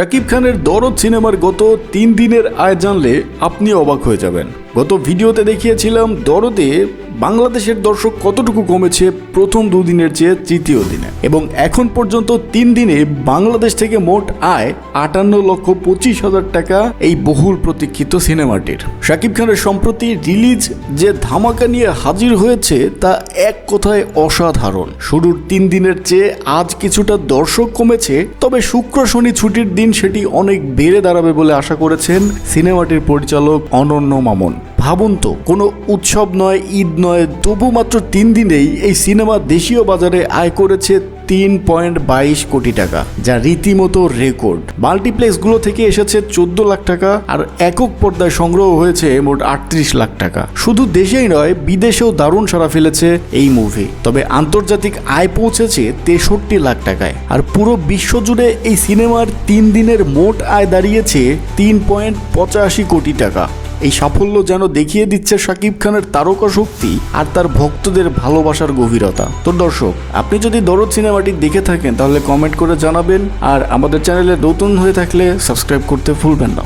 শাকিব খানের দরদ সিনেমার গত তিন দিনের আয় জানলে আপনি অবাক হয়ে যাবেন। গত ভিডিওতে দেখিয়েছিলাম দরদে বাংলাদেশের দর্শক কতটুকু কমেছে প্রথম দুদিনের চেয়ে তৃতীয় দিনে। এবং এখন পর্যন্ত তিন দিনে বাংলাদেশ থেকে মোট আয় আটান্ন লক্ষ পঁচিশ হাজার টাকা এই বহুল প্রতীক্ষিত সিনেমাটির। শাকিব খানের সম্প্রতি রিলিজ যে ধামাকা নিয়ে হাজির হয়েছে তা এক কথায় অসাধারণ। শুরুর তিন দিনের চেয়ে আজ কিছুটা দর্শক কমেছে, তবে শুক্র শনি ছুটির দিন সেটি অনেক বেড়ে দাঁড়াবে বলে আশা করেছেন সিনেমাটির পরিচালক অনন্য মামুন। ভাবুন তো, কোনো উৎসব নয়, ঈদ নয়, তবু মাত্র তিন দিনেই এই সিনেমা দেশীয় বাজারে আয় করেছে তিন পয়েন্ট বাইশ কোটি টাকা, যা রীতিমতো রেকর্ড। মাল্টিপ্লেক্সগুলো থেকে এসেছে চোদ্দ লাখ টাকা আর একক পর্দায় সংগ্রহ হয়েছে মোট আটত্রিশ লাখ টাকা। শুধু দেশেই নয়, বিদেশেও দারুণ সারা ফেলেছে এই মুভি তবে আন্তর্জাতিক আয় পৌঁছেছে তেষট্টি লাখ টাকায়। আর পুরো বিশ্বজুড়ে এই সিনেমার তিন দিনের মোট আয় দাঁড়িয়েছে তিন পয়েন্ট পঁচাশি কোটি টাকা। এই সাফল্য যেন দেখিয়ে দিচ্ছে শাকিব খানের তারকা শক্তি আর তার ভক্তদের ভালোবাসার গভীরতা। তো দর্শক, আপনি যদি দরদ সিনেমাটি দেখে থাকেন, তাহলে কমেন্ট করে জানাবেন, আর আমাদের চ্যানেলে নতুন হয়ে থাকলে সাবস্ক্রাইব করতে ভুলবেন না।